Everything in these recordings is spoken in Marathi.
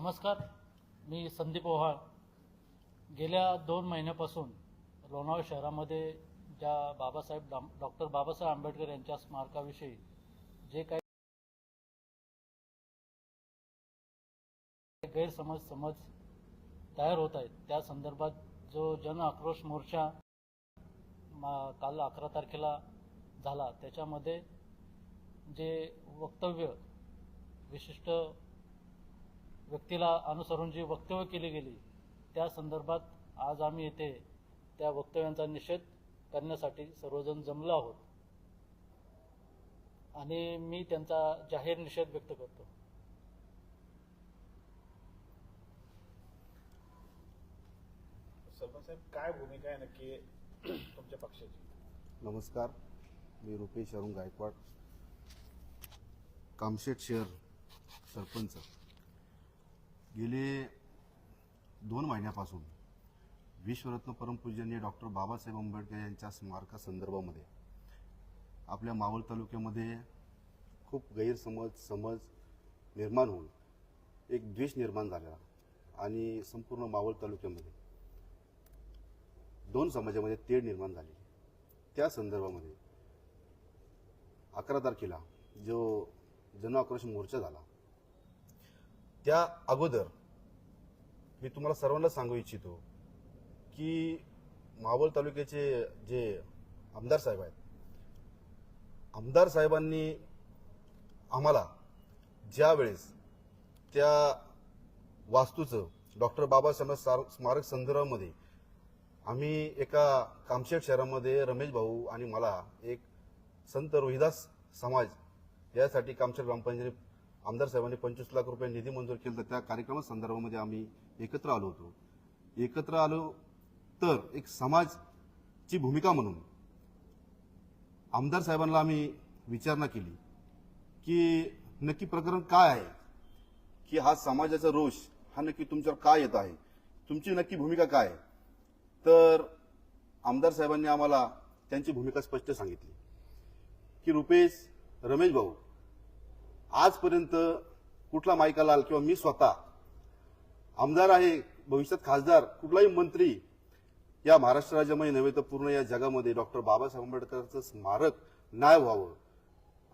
नमस्कार मी संदीप ओहाळ. गेल्या दोन महिन्यापासून लोणावळा शहरामध्ये ज्या बाबासाहेब डॉ डॉक्टर बाबासाहेब आंबेडकर यांच्या स्मारकाविषयी जे काही गैरसमज समज तयार होत आहेत त्या संदर्भात जो जन आक्रोश मोर्चा मा काल अकरा तारखेला झाला त्याच्यामध्ये जे वक्तव्य विशिष्ट व्यक्तीला अनुसरून जी वक्तव्य केली गेली त्या संदर्भात आज आम्ही येथे त्या वक्तव्यांचा निषेध करण्यासाठी सर्वजण जमलो आहोत. आणि मी त्यांचा जाहीर निषेध व्यक्त करतो. सरपंच साहेब काय भूमिका आहे नक्की तुमच्या पक्षाची? नमस्कार. मी रुपेश अरुण गायकवाड कामशेट शहर सरपंच. गेले दोन महिन्यापासून विश्वरत्न परमपूजनीय डॉक्टर बाबासाहेब आंबेडकर यांच्या स्मारकासंदर्भामध्ये आपल्या मावळ तालुक्यामध्ये खूप गैरसमज समज निर्माण होऊन एक द्वेष निर्माण झाला आणि संपूर्ण मावळ तालुक्यामध्ये दोन समाजामध्ये तेढ निर्माण झाली. त्या संदर्भामध्ये अकरा तारखेला जो जनआक्रोश मोर्चा झाला त्या अगोदर मी तुम्हाला सर्वांना सांगू इच्छितो की मावळ तालुक्याचे जे आमदार साहेब आहेत आमदार साहेबांनी आम्हाला ज्या वेळेस त्या वास्तूचं डॉक्टर बाबासाहेब सार- स्मारक संदर्भामध्ये आम्ही एका कामशेट शहरामध्ये रमेश भाऊ आणि मला एक संत रोहिदास समाज यासाठी कामशेट ग्रामपंचायत आमदार साहेबांनी पंचवीस लाख रुपये निधी मंजूर केला तर त्या कार्यक्रमा संदर्भामध्ये आम्ही एकत्र आलो होतो. एकत्र आलो तर एक समाजची भूमिका म्हणून आमदार साहेबांना आम्ही विचारणा केली की नक्की प्रकरण काय आहे? की हा समाजाचा रोष हा नक्की तुमच्यावर काय येत आहे? तुमची नक्की भूमिका काय आहे? तर आमदार साहेबांनी आम्हाला त्यांची भूमिका स्पष्ट सांगितली. की रुपेश रमेश भाऊ आजपर्यंत कुठला मायका लाल किंवा मी स्वतः आमदार आहे भविष्यात खासदार कुठलाही मंत्री या महाराष्ट्र राज्यामध्ये नव्हे तर पूर्ण या जगामध्ये डॉक्टर बाबासाहेब आंबेडकरचं स्मारक नाही व्हावं.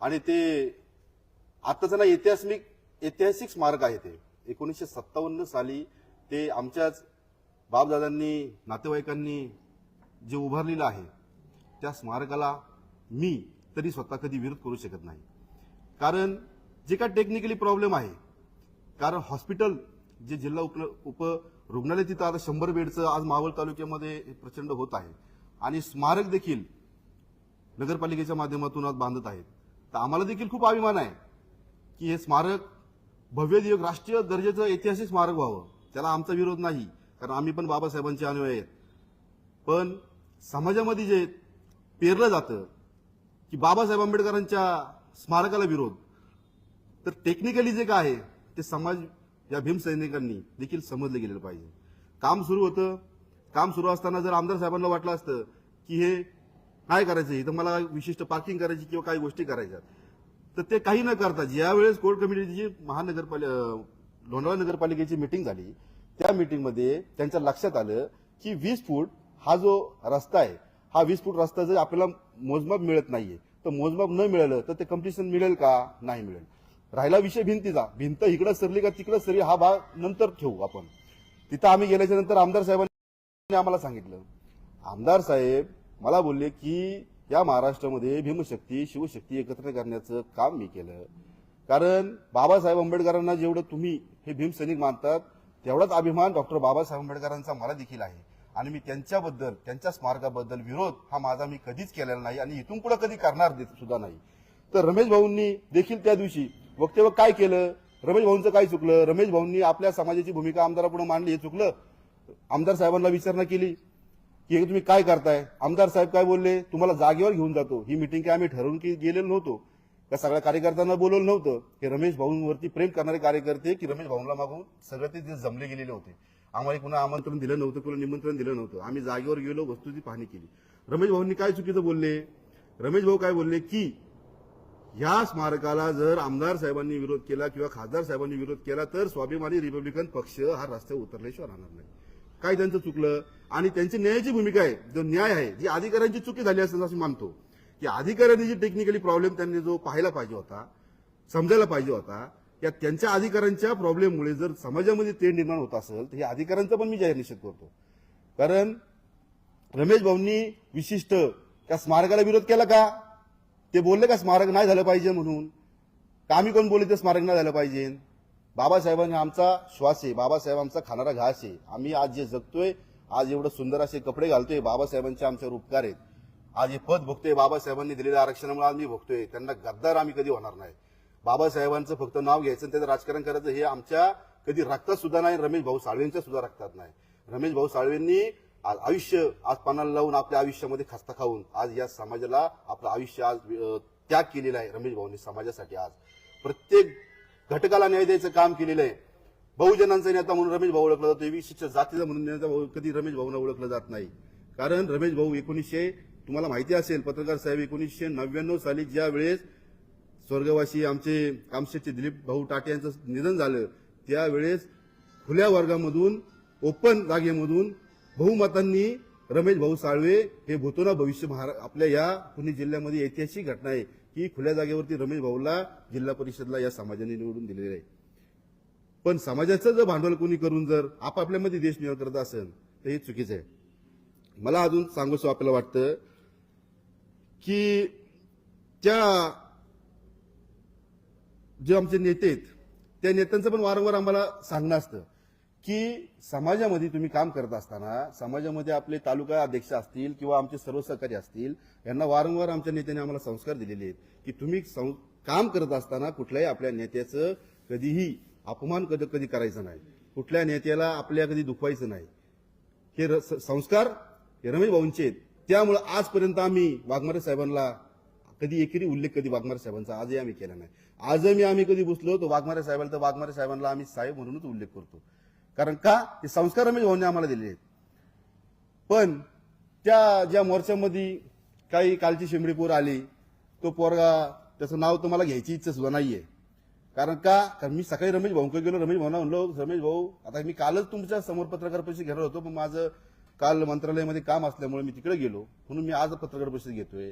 आणि ते आत्ताचं ना ऐतिहासिक ऐतिहासिक स्मारक आहे ते. एकोणीसशे सत्तावन्न साली ते आमच्याच बापदादांनी नातेवाईकांनी जे उभारलेलं आहे त्या स्मारकाला मी तरी स्वतः कधी विरोध करू शकत नाही. कारण जे काय टेक्निकली प्रॉब्लेम आहे. कारण हॉस्पिटल जे जिल्हा उप उप रुग्णालय तिथं आता शंभर बेडचं आज मावळ तालुक्यामध्ये प्रचंड होत आहे. आणि स्मारक देखील नगरपालिकेच्या माध्यमातून आज बांधत आहेत. तर आम्हाला देखील खूप अभिमान आहे की हे स्मारक भव्य दिवस राष्ट्रीय दर्जाचं ऐतिहासिक स्मारक व्हावं. त्याला आमचा विरोध नाही कारण आम्ही पण बाबासाहेबांचे अनुयायी आहेत. पण समाजामध्ये जे पेरलं जातं की बाबासाहेब आंबेडकरांच्या स्मारकाला विरोध तर टेक्निकली जे काय आहे ते समाज या भीमसैनिकांनी देखील समजलं गेलेलं पाहिजे. काम सुरू होतं. काम सुरू असताना जर आमदार साहेबांना वाटलं असतं की हे काय करायचं इथं मला विशिष्ट पार्किंग करायची किंवा काही गोष्टी करायच्या तर ते काही न करता ज्यावेळेस कोर्ट कमिटीची महानगरपालिका लोणावळा नगरपालिकेची मिटिंग झाली त्या मिटिंगमध्ये त्यांच्या लक्षात आलं की वीस फूट हा जो रस्ता आहे हा वीस फूट रस्ता जर आपल्याला मोजमाप मिळत नाहीये तर मोजमाप न मिळालं तर ते कम्प्लिशन मिळेल का? नाही मिळेल. राहिला विषय भिंतीचा. भिंत इकडं सरली का तिकडं सरली हा भाग नंतर ठेवू आपण. तिथं आम्ही गेल्याच्यानंतर आमदार साहेबांनी आम्हाला सांगितलं. आमदार साहेब मला बोलले की या महाराष्ट्रामध्ये भीमशक्ती शिवशक्ती एकत्र करण्याचं काम मी केलं. कारण बाबासाहेब आंबेडकरांना जेवढं तुम्ही हे भीमसैनिक मानतात तेवढाच अभिमान डॉक्टर बाबासाहेब आंबेडकरांचा मला देखील आहे. आणि मी त्यांच्याबद्दल त्यांच्या स्मारकाबद्दल विरोध हा माझा मी कधीच केलेला नाही आणि इथून पुढे कधी करणार सुद्धा नाही. तर रमेश भाऊंनी देखील त्या दिवशी वक्तव्य काय केलं? रमेश भाऊंचं काय चुकलं? रमेश भाऊंनी आपल्या समाजाची भूमिका आमदारापुढे मांडली हे चुकलं? आमदार साहेबांना विचारणा केली. की तुम्ही काय करताय? आमदार साहेब काय बोलले? तुम्हाला जागेवर घेऊन जातो. ही मिटिंग काय आम्ही ठरवून की गेलेलो नव्हतो. त्या सगळ्या कार्यकर्त्यांना बोलवलं नव्हतं. की रमेश भाऊंवरती प्रेम करणारे कार्यकर्ते की रमेश भाऊंना मागून सगळे ते जमले गेलेले होते. आम्हाला कुणा आमंत्रण दिलं नव्हतं कुणा निमंत्रण दिलं नव्हतं. आम्ही जागेवर गेलो वस्तूची पाहणी केली. रमेश भाऊंनी काय चुकीचं बोलले? रमेश भाऊ काय बोलले? की ह्या स्मारकाला जर आमदार साहेबांनी विरोध केला किंवा खासदार साहेबांनी विरोध केला तर स्वाभिमानी रिपब्लिकन पक्ष हा रस्त्यावर उतरल्याशिवाय राहणार नाही. काय त्यांचं चुकलं? आणि त्यांची न्यायाची भूमिका आहे जो न्याय आहे जी अधिकाऱ्यांची चुकी झाली असेल असं मानतो. की अधिकाऱ्यांनी जी टेक्निकली प्रॉब्लेम त्यांनी जो पाहायला पाहिजे होता समजायला पाहिजे होता या त्यांच्या अधिकाऱ्यांच्या प्रॉब्लेममुळे जर समाजामध्ये तेढ निर्माण होत असेल तर हे अधिकाऱ्यांचा पण मी जाहीर निषेध करतो. कारण रमेश भाऊंनी विशिष्ट त्या स्मारकाला विरोध केला का? ते बोलले का स्मारक नाही झालं पाहिजे म्हणून? का आम्ही कोण बोलले ते स्मारक नाही झालं पाहिजे? बाबासाहेबांनी आमचा श्वास आहे बाबासाहेब आमचा खाणारा घास आहे. आम्ही आज जे जगतोय आज एवढं सुंदर असे कपडे घालतोय बाबासाहेबांचे आमच्यावर उपकार आहेत. आज हे पद भोगतोय बाबासाहेबांनी दिलेल्या आरक्षणामुळे आज मी भोगतोय त्यांना गद्दार आम्ही कधी होणार नाही. बाबासाहेबांचं फक्त नाव घ्यायचं आणि त्याचं राजकारण करायचं हे आमच्या कधी रक्तात सुद्धा नाही रमेश भाऊ साळवेंच्या सुद्धा रक्तात नाही. रमेश भाऊ साळवेंनी आयुष्य आज पानाला लावून आपल्या आयुष्यामध्ये खस्ता खाऊन आज या समाजाला आपलं आयुष्य आज त्याग केलेला आहे रमेश भाऊंनी समाजासाठी आज. प्रत्येक घटकाला न्याय द्यायचं काम केलेलं आहे. बहुजनांचा नेता म्हणून रमेश भाऊ ओळखला जातो विशिष्ट जातीचा म्हणून नेता भाऊ कधी रमेश भाऊंना ओळखलं जात नाही. कारण रमेश भाऊ एकोणीसशे तुम्हाला माहिती असेल पत्रकार साहेब एकोणीसशे नव्याण्णव साली ज्या वेळेस स्वर्गवासी आमचे कामशेटचे दिलीप भाऊ टाटे यांचं निधन झालं त्यावेळेस खुल्या वर्गामधून ओपन जागेमधून बहुमतांनी रमेश भाऊ साळवे हे भूतोना भविष्य महारा आपल्या या पुणे जिल्ह्यामध्ये ऐतिहासिक घटना आहे. की खुल्या जागेवरती रमेश भाऊला जिल्हा परिषदला या समाजाने निवडून दिलेले आहे. पण समाजाचं जर भांडवल कोणी करून जर आपापल्यामध्ये देश निवड करत असेल तर हे चुकीचं आहे. मला अजून सांगूसं आपल्याला वाटतं की त्या जे आमचे नेते आहेत त्या नेत्यांचं पण वारंवार आम्हाला सांगणं असतं. की समाजामध्ये तुम्ही काम करत असताना समाजामध्ये आपले तालुका अध्यक्ष असतील किंवा आमचे सर्व सहकारी असतील यांना वारंवार आमच्या नेत्याने आम्हाला संस्कार दिलेले आहेत की तुम्ही सं- काम करत असताना कुठल्याही आपल्या नेत्याचं कधीही अपमान कधी कधी करायचं नाही. कुठल्या नेत्याला आपल्या कधी दुखवायचं नाही. हे संस्कार हे रमेश भाऊंचे आहेत. त्यामुळे आजपर्यंत आम्ही वाघमारे साहेबांना कधी एकेरी उल्लेख कधी वाघमारे साहेबांचा आजही आम्ही केला नाही. आजही आम्ही कधी बसलो तर वाघमारे साहेबांना तर वाघमारे साहेबांना आम्ही साहेब म्हणूनच उल्लेख करतो. कारण का? ते संस्कार रमेश भाऊंनी आम्हाला दिले आहेत. पण त्या ज्या मोर्चामध्ये काही कालची शिमडी पोर आली तो पोरगा त्याचं नाव तर मला घ्यायची इच्छा सुद्धा नाहीये. कारण का? कारण मी सकाळी रमेश भाऊंकडे गेलो रमेश भाऊना म्हणलो रमेश भाऊ आता मी कालच तुमच्यासमोर पत्रकार परिषद घेणार होतो पण माझं काल मंत्रालयामध्ये काम असल्यामुळे मी तिकडे गेलो म्हणून मी आज पत्रकार परिषद घेतोय.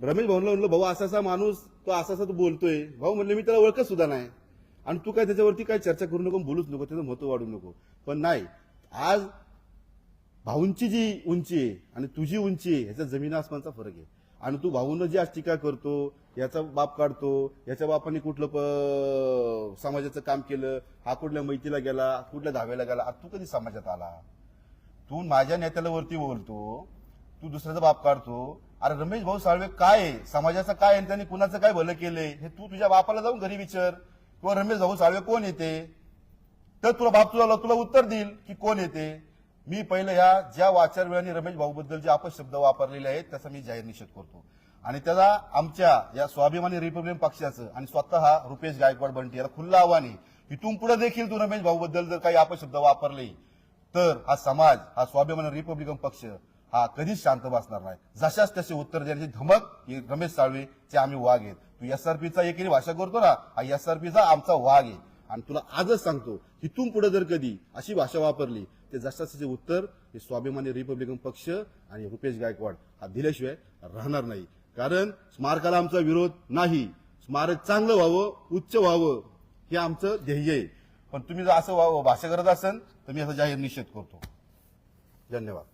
रमेश भाऊला म्हणलो भाऊ असा असा माणूस तो असा असा तो बोलतोय. भाऊ म्हणले मी त्याला ओळखत सुद्धा नाही. आणि तू काय त्याच्यावरती काय चर्चा करू नको बोलूच नको त्याचं महत्त्व वाढू नको. पण नाही आज भाऊंची जी उंची आहे आणि तुझी उंची आहे ह्याचा जमीन आसमानचा फरक आहे. आणि तू भाऊनं जी आज टीका करतो याचा बाप काढतो याच्या बापाने कुठलं प- समाजाचं काम केलं हा कुठल्या मैतीला गेला कुठल्या धावेला गेला आता तू कधी समाजात आला? तू माझ्या नेत्याला वरती बोलतो तू दुसऱ्याचा बाप काढतो अरे रमेश भाऊ साळवे काय आहे? समाजाचं काय आहे आणि त्यांनी कुणाचं काय भलं केलंय? हे तू तुझ्या बापाला जाऊन घरी विचार. किंवा रमेश भाऊ साळवे कोण येते? तर तुला बाप तुला तुला उत्तर देईल की कोण येते. मी पहिलं ह्या ज्या वाचार वेळाने रमेश भाऊ बद्दल जे शब्द वापरलेले आहेत त्याचा मी जाहीर निषेध करतो. आणि त्याला आमच्या या स्वाभिमानी रिपब्लिकन पक्षाचं आणि स्वतः रुपेश गायकवाड बंटी याला खुल्ला आव्हान आहे. इथून पुढे देखील तू रमेश भाऊ बद्दल जर काही अपशब्द वापरले तर हा समाज हा स्वाभिमानी रिपब्लिकन पक्ष हा कधीच शांत बसणार नाही. जशाच तसे उत्तर देण्याची धमक ही रमेश साळवेचे आम्ही वाघ आहेत. तू एसआरपीचा एकीने भाषा करतो ना हा एसआरपीचा आमचा वाघ आहे. आणि तुला आजच सांगतो इथून पुढे जर कधी अशी भाषा वापरली ते जशाचे उत्तर हे स्वाभिमानी रिपब्लिकन पक्ष आणि रुपेश गायकवाड हा दिल्याशिवाय राहणार नाही. कारण स्मारकाला आमचा विरोध नाही. स्मारक चांगलं व्हावं उच्च व्हावं हे आमचं ध्येय आहे. पण तुम्ही जर असं व्हावं भाषा करत असाल तर मी असा जाहीर निषेध करतो. धन्यवाद.